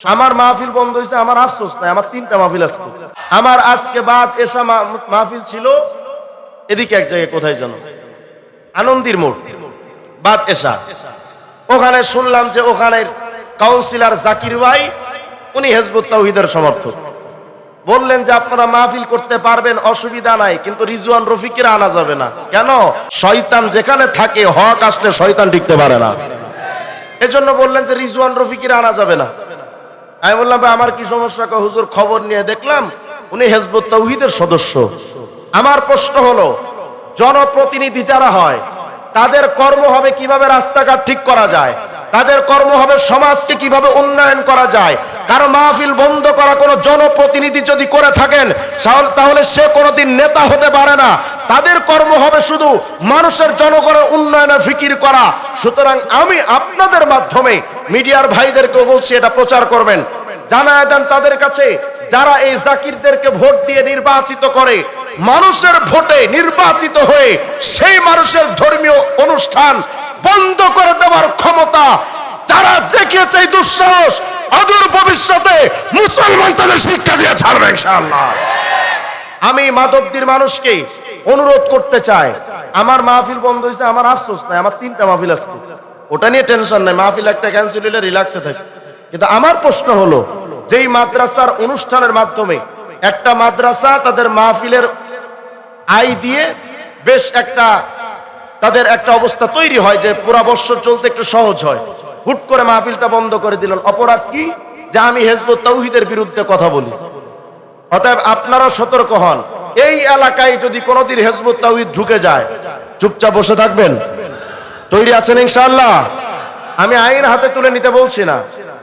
আমার মাহফিল বন্ধ হয়েছে, আমার আফসোস নাই, আমার তিনটা মাহফিল আজকে আমার আজকে বাদ এসা মাহফিল ছিল, এদিকে এক জায়গায় কোথায় যেন আনন্দির মোড়, বাদ এসা। ওখানে শুনলাম যে ওখানের কাউন্সিলর জাকির ভাই, উনি হেজবুত তাওহিদের সমর্থক। বললেন যে আপনারা মাহফিল করতে পারবেন, অসুবিধা নাই, কিন্তু রিজওয়ান রফিকের আনা যাবে না। কেন? শয়তান যেখানে থাকে, হক আসলে শয়তান টিকতে পারে না। এজন্য বললেন যে রিজওয়ান রফিকের আনা যাবে না। আমি বললাম, ভাই, আমার কি সমস্যা? হুজুর, খবর নিয়ে দেখলাম উনি হেজবুত তৌহিদের সদস্য। আমার প্রশ্ন হলো, জনপ্রতিনিধি যারা হয়, তাদের কর্ম হবে কীভাবে রাস্তাঘাট ঠিক করা যায়? তাদের কর্ম হবে সমাজকে কীভাবে উন্নয়ন করা যায়? কারও মাহফিল বন্ধ করা কোনো জনপ্রতিনিধি যদি করে থাকেন তাহলে- সে কোনোদিন নেতা হতে পারে না। তাদের কর্ম হবে শুধু মানুষের জনগণের উন্নয়নে ফিকির করা। সুতরাং আমি আপনাদের মাধ্যমে মিডিয়ার ভাইদেরকেও বলছি, এটা প্রচার করবেন। জানায় দেন তাদের কাছে, যারা এই জাকিরদেরকে ভোট দিয়ে নির্বাচিত করে, মানুষের ভোটে নির্বাচিত হয়ে সেই মানুষের ধর্মীয় অনুষ্ঠান বন্ধ করে দেওয়ার ক্ষমতা যারা দেখিয়েছে এই দুঃসাহস অদূর ভবিষ্যতে মুসলমান তাদের শিক্ষা দিয়ে ছাড়বে ইনশাআল্লাহ। আমি মাধবদীর মানুষকে অনুরোধ করতে চাই। আমার মাহফিল বন্ধ হয়েছে, আমার আফসোস নাই, আমার তিনটা মাহফিল আজকে ওটা নিয়ে টেনশন নাই, মাহফিল একটা ক্যান্সেল হলে রিল্যাক্সে থাকে। কিন্তু আমার প্রশ্ন হলো, যেই মাদ্রাসার অনুষ্ঠানের মাধ্যমে একটা মাদ্রাসা তাদের মাহফিলের আয় দিয়ে বেশ একটা তাদের একটা অবস্থা তৈরি হয় যে পুরা বৎসর চলতে একটু সহজ হয়। হুট করে মাহফিলটা বন্ধ করে দিলেন অপরাধ কি? যে আমি হেজবুত তৌহিদের বিরুদ্ধে কথা বলি। অতএব আপনারা সতর্ক হন। এই এলাকায় যদি কোনোদিন হেজবুত তাওহিদ ঢুকে যায়, চুপচাপ বসে থাকবেন। তৈরি আছেন ইনশাআল্লাহ। আমি আইন হাতে তুলে নিতে বলছি না,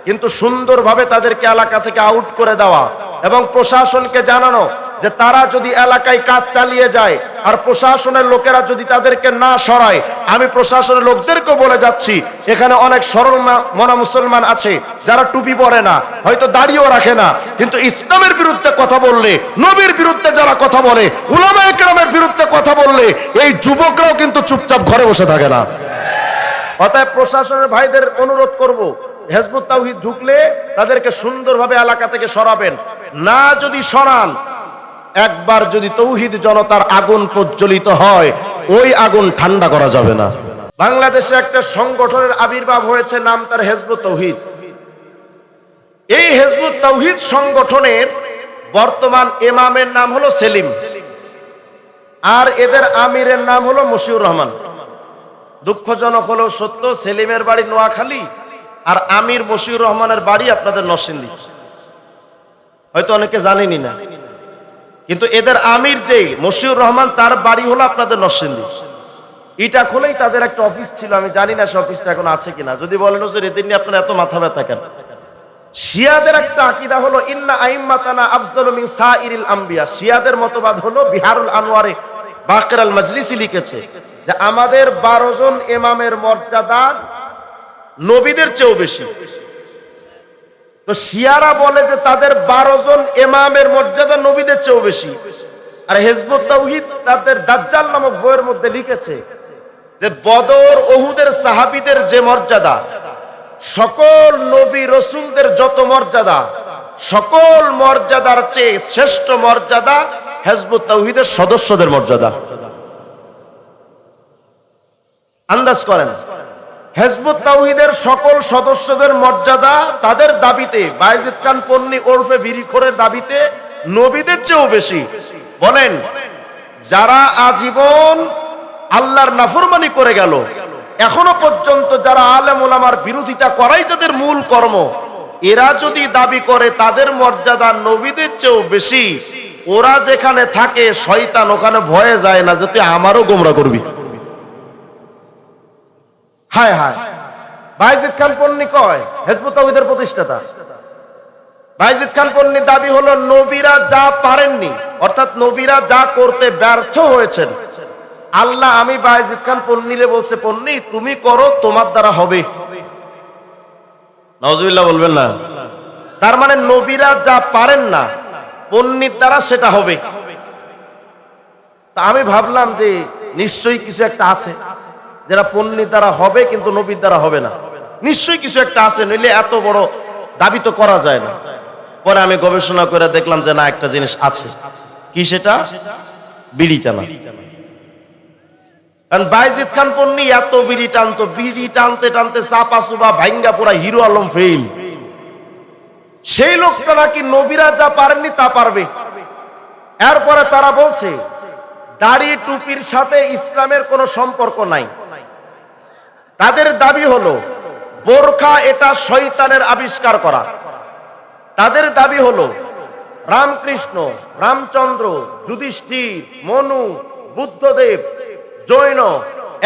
কিন্তু সুন্দরভাবে তাদেরকে এলাকা থেকে আউট করে দেওয়া এবং প্রশাসনকে জানানো যে তারা যদি এলাকায় কাজ চালিয়ে যায় আর প্রশাসনের লোকেরা যদি তাদেরকে না সরায়, আমি প্রশাসনের লোকদেরকেও বলে যাচ্ছি, এখানে অনেক সরল মনা মুসলমান আছে যারা টুপি পরে না, হয়তো দাড়িও রাখে না, কিন্তু ইসলামের বিরুদ্ধে কথা বললে, নবীর বিরুদ্ধে যারা কথা বলে উলামা একরামের বিরুদ্ধে কথা বললে, এই যুবকরাও কিন্তু চুপচাপ ঘরে বসে থাকে না। অতএব প্রশাসনের ভাইদের অনুরোধ করব, হেজবুত তাওহিদ ঢুকলে তাদেরকে সুন্দরভাবে এলাকা থেকে সরাবেন। না যদি সরান একবার যদি তৌহিদ জনতার আগুন প্রজ্বলিত হয়, ওই আগুন ঠান্ডা করা যাবে না। বাংলাদেশে একটা সংগঠনের আবির্ভাব হয়েছে, নাম তার হেজবুত তৌহিদ। এই হেজবুত তৌহিদ সংগঠনের বর্তমান এমামের নাম হলো সেলিম। আর এদের আমিরের নাম হলো মশিউর রহমান। দুঃখজনক হলেও সত্য, সেলিমের বাড়ি নোয়াখালী আর আমির মশিউর রহমানের বাড়ি আপনাদের নরসিংদী। হয়তো অনেকে জানেনি না। কিন্তু এদের আমির যে মশিউর রহমান, তার বাড়ি হলো আপনাদের নরসিংদী। ইটা খুলেই তাদের একটা অফিস ছিল, আমি জানি না সে অফিসটা এখন আছে কিনা। যদি বলেন যে এদের নিয়ে আপনার এত মাথা ব্যথা কেন? শিয়াদের একটা আকিদা হলো, ইন্না আইম্মাতানা আফজালু মিন সাইরিল আম্বিয়া। শিয়াদের মতবাদ হলো, বিহারুল আনোয়ারে বাকের আল মাজলিসি লিখেছে যে, আমাদের বারো জন ইমামের মর্যাদা নবীদের চেয়েও বেশি। তো শিয়ারা বলে যে তাদের বারো জন এমামের মর্যাদা নবীদের চেয়েও বেশি। আর হেজবুত তাওহিদ তাদের দাজ্জাল নামক বইয়ের মধ্যে লিখেছে যে বদর ওহুদের সাহাবিদের যে মর্যাদা, সকল নবী রসুলদের যত মর্যাদা, সকল মর্যাদার চেয়ে শ্রেষ্ঠ মর্যাদা হেজবুত তাওহিদের সদস্যদের মর্যাদা। আন্দাজ করেন। হেজবুত তাওহিদের সকল সদস্যদের মর্যাদা তাদের দাবিতে, বাইজিদ খান পন্নী ওরফে বিরিখোরের দাবিতে নবীদের চেয়েও বেশি। বলেন, যারা আজীবন আল্লাহর নাফরমানি করে গেল, এখনও পর্যন্ত যারা আলেম ওলামার বিরোধিতা করাই যাদের মূল কর্ম, এরা যদি দাবি করে তাদের মর্যাদা নবীদের চেয়েও বেশি, ওরা যেখানে থাকে, শয়তান ওখানে ভয়ে যায় না যে তুই আমারও গোমরা করবি। হায় হায়। বাইজিদ খান পন্নী কয়? প্রতিষ্ঠাতা। বাইজিদ খান দাবি হলো, নবীরা যা পারেননি, অর্থাৎ নবীরা যা করতে ব্যর্থ হয়েছেন, আল্লাহ আমি বাইজিদ খান পন্নীলে বলছে, পন্নী, তুমি করো, তোমার দ্বারা হবে। নজরুল্লাহ বলবেন না। তার মানে নবীরা যা পারেন না, পন্নীর দ্বারা সেটা হবে। তা আমি ভাবলাম যে নিশ্চয়ই কিছু একটা আছে। যেটা পন্নীর দ্বারা হবে, কিন্তু নবীর দ্বারা হবে না। নিশ্চয়ই কিছু একটা আছে, নইলে এত বড় দাবি তো করা যায় না। পরে আমি গবেষণা করে দেখলাম যে না, একটা জিনিস আছে। কি সেটা? বিড়ি টানা। কারণ বাইজিদ খান পন্নি এত বিড়ি টানতো, বিড়ি টানতে টানতে চাপা সুবা ভাঙ্গা পুরা হিরো আলম ফেল সেই লোকটা নাকি নবীরা যা পারেননি তা পারবে। এরপরে তারা বলছে, দাড়ি টুপির সাথে ইসলামের কোনো সম্পর্ক নাই। তাদের দাবি হলো, বোরখা এটা শয়তানের আবিষ্কার করা। তাদের দাবি হলো, রামকৃষ্ণ, রামচন্দ্র, যুধিষ্ঠির, মনু, বুদ্ধদেব, জৈন,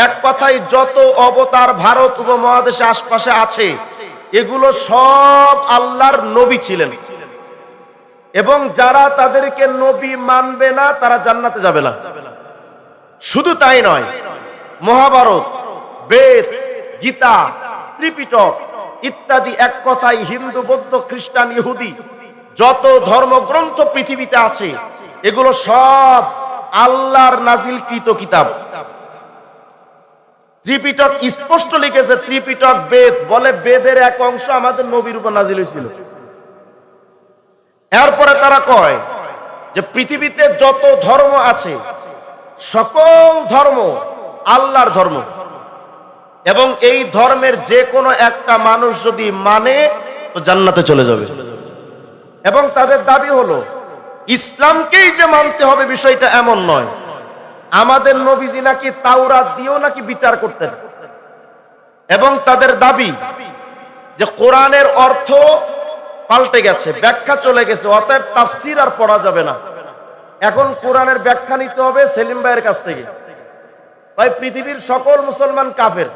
এক কথায় যত অবতার ভারত উপমহাদেশে আশপাশে আছে, এগুলো সব আল্লাহর নবী ছিলেন। এবং যারা তাদেরকে নবী মানবে না, তারা জান্নাতে যাবে না। শুধু তাই নয়, মহাভারত বেদ, গীতা, ত্রিপিটক ইত্যাদি এক কথায় হিন্দু, বৌদ্ধ, খ্রিস্টান, ইহুদি যত ধর্মগ্রন্থ পৃথিবীতে আছে, এগুলো সব আল্লাহর নাজিলকৃত কিতাব। ত্রিপিটক স্পষ্ট লিখেছে, ত্রিপিটক বেদ বলে বেদের এক অংশ আমাদের নবীর উপর নাজিল হয়েছিল। এরপরে তারা কয় যে পৃথিবীতে যত ধর্ম আছে, সকল ধর্ম আল্লাহর ধর্ম। এবং এই ধর্মের যে কোনো একটা মানুষ যদি মানে তো জান্নাতে চলে যাবে। এবং তাদের দাবি হলো, ইসলামকেই যে মানতে হবে বিষয়টা এমন নয়। আমাদের নবীজি নাকি তাওরা দিয়েও নাকি বিচার করতেন। এবং তাদের দাবি যে কোরআনের অর্থ পাল্টে গেছে, ব্যাখ্যা চলে গেছে, অতএব তাফসির আর পড়া যাবে না। এখন কোরআনের ব্যাখ্যা নিতে হবে সেলিম ভাইয়ের কাছ থেকে। ভাই, পৃথিবীর সকল মুসলমান কাফের।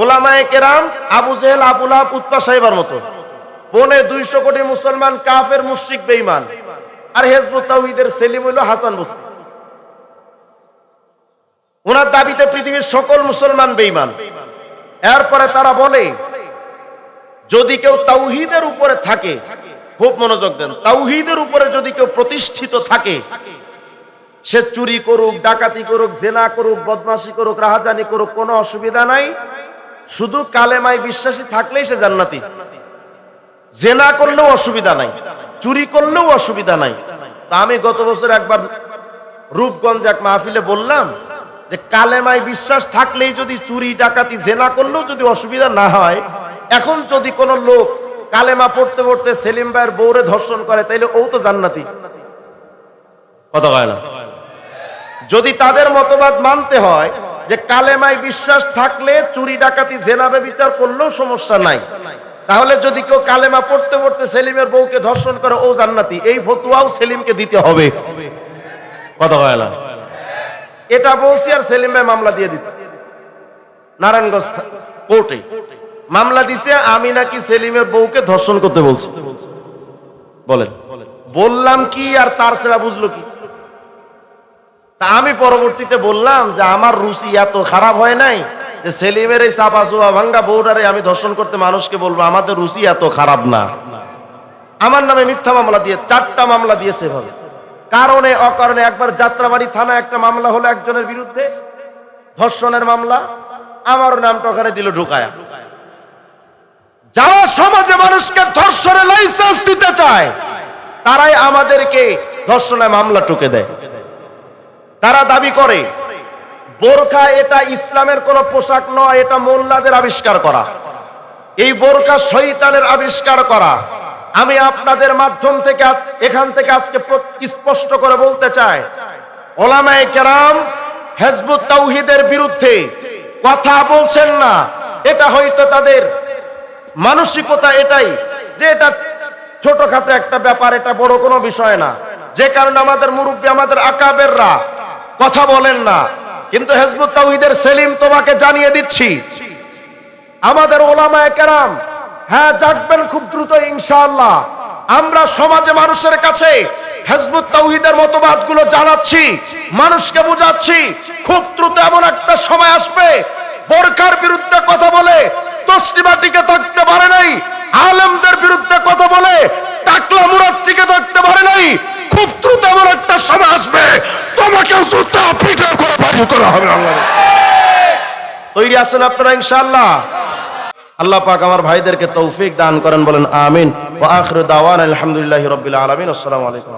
ওলামায়ে কেরাম, আবু জেহেল আবুল আব উৎপা সাহেবার মতো। দুইশো কোটি মুসলমান, কাফের, মুশরিক, বেঈমান। আর হেজবুত তাওহীদের সেলিম হইল হাসান ওনার দাবিতে পৃথিবীর সকল মুসলমান বেঈমান। এরপরে তারা বলে, যদি কেউ তাওহীদের উপরে থাকে, খুব মনোযোগ দেন। তাওহীদের উপরে যদি কেউ প্রতিষ্ঠিত থাকে, সে চুরি করুক, ডাকাতি করুক, জেনা করুক, বদমাশি করুক, রাহাজানি করুক, কোনো অসুবিধা নাই। শুধু কালেমায় বিশ্বাসী থাকলেই সে জান্নাতি। জেনা করলেও অসুবিধা নাই, চুরি করলেও অসুবিধা নাই। তা আমি গত বছর একবার রূপগঞ্জ এক মাহফিলে বললাম যে কালেমায় বিশ্বাস থাকলেই যদি চুরি, ডাকাতি, জেনা করলেও যদি অসুবিধা না হয়, এখন যদি কোনো লোক কালেমা পড়তে পড়তে সেলিম ভাইয়ের বউরে ধর্ষণ করে, তাইলে ও তো জান্নাতি। কথা কয় না? যদি তাদের মতবাদ মানতে হয় যে কালেমায় বিশ্বাস থাকলে চুরি ডাকাতি জেনাবে বিচার করলেও সমস্যা নাই। তাহলে যদি কেউ কালেমা পড়তে পড়তে সেলিমের বউকে ধর্ষণ করে ও জান্নাতি এই ফতুয়াও সেলিমকে দিতে হবে। কথা কয় না। এটা বলছি আর সেলিম ভাই মামলা দিয়ে দিছে। নারায়ণগঞ্জ কোর্টে মামলা দিছে আমি নাকি সেলিমের বউকে ধর্ষণ করতে বলছি। বলেন। বললাম কি আর তার সেরা বুঝলো কি? তা আমি পরবর্তীতে বললাম যে আমার রুচি এত খারাপ হয় নাই যে সেলিমের এই চাপা চুপা ভাঙ্গা বউটারে আমি ধর্ষণ করতে মানুষকে বলব, আমাদের রুচি এত খারাপ না। আমার নামে মিথ্যা মামলা দিয়ে, চারটা মামলা দিয়েছে এভাবে। কারণে, অকারণে একবার যাত্রাবাড়ি থানা একটা মামলা হলো একজনের বিরুদ্ধে, ধর্ষণের মামলা, আমার নামটা ওখানে দিল ঢুকায়া। যারা সমাজে মানুষকে ধর্ষণের লাইসেন্স দিতে চায়, তারাই আমাদেরকে ধর্ষণের মামলা টুকে দেয়। তারা দাবি করে, বোরখা এটা ইসলামের কোন পোশাক নয়, এটা মোল্লাদের আবিষ্কার করা। এই বোরখা শৈতানের আবিষ্কার করা। আমি আপনাদের মাধ্যম থেকে এখান থেকে আজকে স্পষ্ট করে বলতে চাই, ওলামায়ে কেরাম হেজবুত তাওহিদের বিরুদ্ধে কথা বলছেন না। এটা হয়তো তাদের মানসিকতা এটাই যে এটা ছোটখাটো একটা ব্যাপার, এটা বড় কোনো বিষয় না। যে কারণে আমাদের মুরব্বী, আমাদের আকাবেররা কথা বলেন না। কিন্তু হেজবুত তাওহিদের সেলিম তোমাকে জানিয়ে দিচ্ছি। আমাদের ওলামায়ে কেরাম হ্যাঁ জাগবেন খুব দ্রুত ইনশাআল্লাহ। আমরা সমাজে মানুষের কাছে হেজবুত তাওহিদের মতবাদগুলো জানাচ্ছি, মানুষকে বোঝাচ্ছি। খুব দ্রুত এমন একটা সময় আসবে, বোরকার বিরুদ্ধে কথা বলে তসলিমা টিকে থাকতে পারে নাই, আলেমদের বিরুদ্ধে হবে বাংলাদেশ। তৈরি আছেন আপনারা ইনশাআল্লাহ। আল্লাহ পাক আমার ভাইদেরকে তৌফিক দান করেন, বলেন আমিন। ওয়া আখিরু দাওয়ানা আলহামদুলিল্লাহি রাব্বিল আলামিন। আসসালামু আলাইকুম